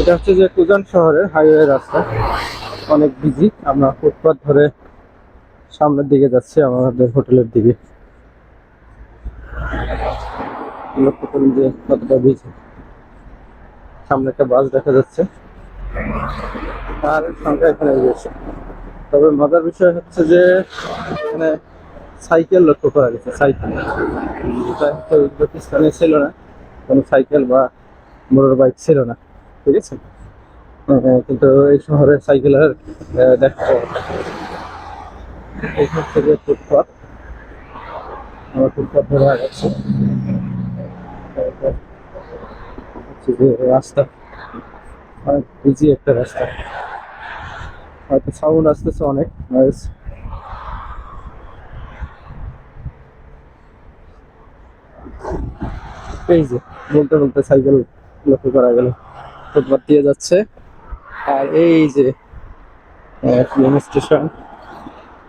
এটা হচ্ছে যে কুজান শহরের হাইওয়ে রাস্তা। অনেক বিজি আমরা ফুটপাথ ধরে সামনের দিকে যাচ্ছি, আমাদের হোটেলের দিকে। লক্ষ্য করুন যে কতটা বিজি সামনে একটা বাস দেখা যাচ্ছে। আর সংখ্যা এখানে বেশি। তবে মজার বিষয় হচ্ছে যে এখানে সাইকেল লক্ষ্য করা গেছে, সাইকেল। যেটা হচ্ছে উজবেকিস্তানে ছিল না, কোনো সাইকেল বা মোটর বাইক ছিল না। ঠিক আছে কিন্তু এই শহরে সাইকেলের আহ, দেখা যায় না। এই হচ্ছে যে ফুটপাথ আমরা ফুটপাথ ধরে যে রাস্তা অনেক বিজি একটা রাস্তা। হয়তো সাউন্ড আসতেছে অনেক এই যে বলতে বলতে সাইকেল লক্ষ্য করা গেল। ফুটপাথ দিয়ে যাচ্ছে। আর এই যে ট্রেন স্টেশন,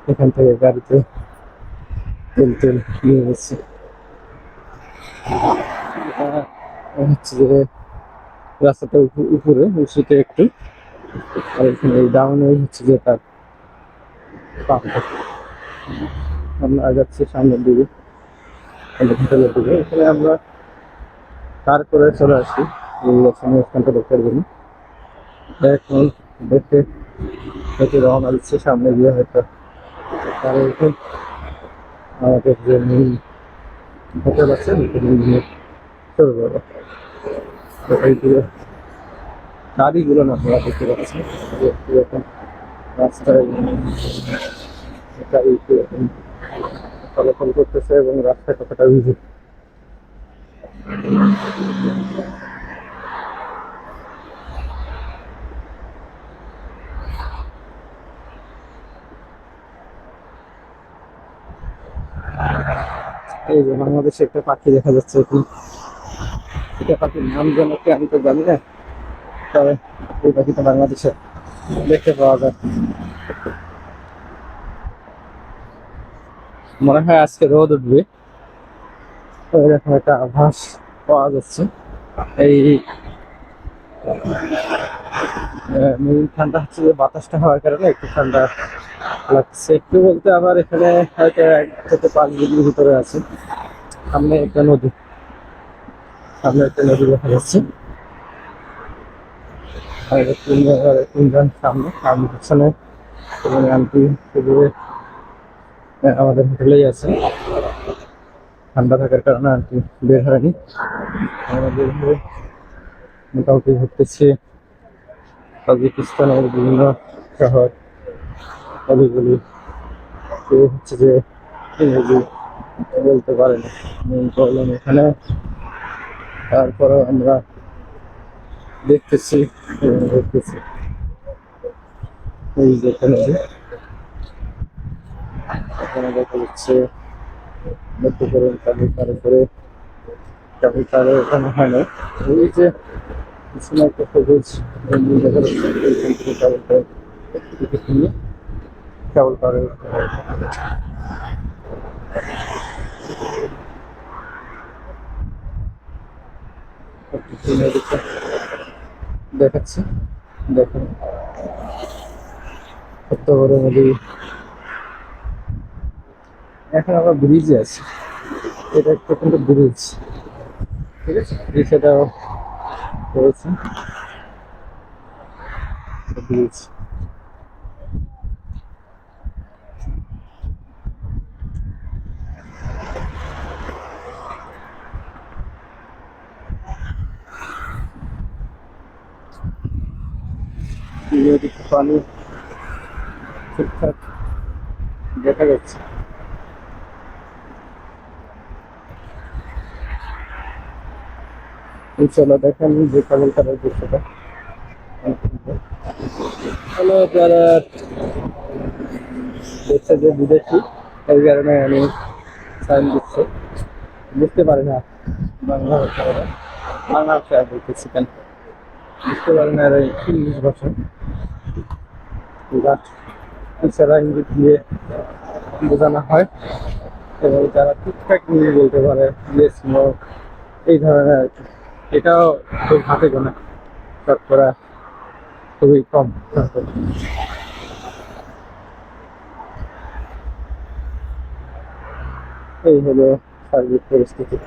এখান থেকে গাড়িতে তেল তেল নিয়ে যাচ্ছে। হচ্ছে যে রাস্তাটা উপ- উপরে, উঁচুতে একটু। আর এখানে এই ডাউনে হচ্ছে যে তার পাম্প। আমরা আগাচ্ছি সামনের দিকে। দিকে এখানে আমরা কার করে চলে আসি। এই স্থানটা এখন দেখে দেখে রওনা দিচ্ছে, সামনে গিয়ে হয়তো তার এরকম আমাদের যে হোটেল আছে চলে যাব। গাড়িগুলো না দেখতে পাচ্ছেন এরকম রাস্তায় চলাচল করতেছে এবং রাস্তায় কতটা ভিজে। এই যে বাংলাদেশে একটা পাখি দেখা যাচ্ছে এখানে। এটা পাখির নাম যেন কি আমি তো জানি না, তবে এই পাখিটা বাংলাদেশে দেখতে পাওয়া যায়। মনে হয় আজকে রোদ উঠবে। এরকম একটা আভাস পাওয়া যাচ্ছে। এই মেইন ঠান্ডা হচ্ছে যে বাতাসটা হওয়ার কারণে একটু ঠান্ডা লাগছে। একটু বলতে আবার এখানে হয়তো এক থেকে পাঁচ ডিগ্রির ভিতরে আছে। সামনে একটা নদী। সামনে একটা নদী দেখা যাচ্ছে। সামনে। আমি পিছনে এবং আন্টি সেদিকে আমাদের হোটেলেই আছে। ঠান্ডা থাকার কারণে আন্টি বের হয়নি। আমরা মোটামুটি ঘুরতেছি। তাজিকিস্তানের বিভিন্ন শহর, অলিগুলি। কেউ হচ্ছে যে ইংরেজি বলতে পারে না মেন প্রবলেম এখানে। তারপরে আমরা দেখতেছি দেখতেছি। এই যে এখানে দেখা যাচ্ছে লক্ষ্য করুন কালি কারে কালি কারে এখানে হয় না ওই যে, পিছনে একটা সবুজ দেখা যাচ্ছে কারে দেখাচ্ছি, দেখুন। কত বড় নদী। এখন আমরা ব্রিজে আছি। এটা একটা কিন্তু ব্রিজ ঠিক আছে? এটাও রয়েছে ব্রিজ পানি ঠিকঠাক দেখা যাচ্ছে। ইনশাল্লাহ দেখেন যে কেমন কালার দৃশ্যটা হ্যালো যারা দেখছে যে বিদেশি এই কারণে আমি সাইন দিচ্ছি। বুঝতে পারি না বাংলা ভাষা বাংলা ভাষা বলতেছি কেন? বুঝতে পারি না এরা ইংলিশ ভাষা। বাট এছাড়া ইংরেজি দিয়ে বোঝানো হয়। এবং যারা ঠিকঠাক ইংরেজি বলতে পারে এই ধরনের আর কি। এটাও খুব হাতে গোনা শতকরা খুবই কম। এই হলো সার্বিক পরিস্থিতি।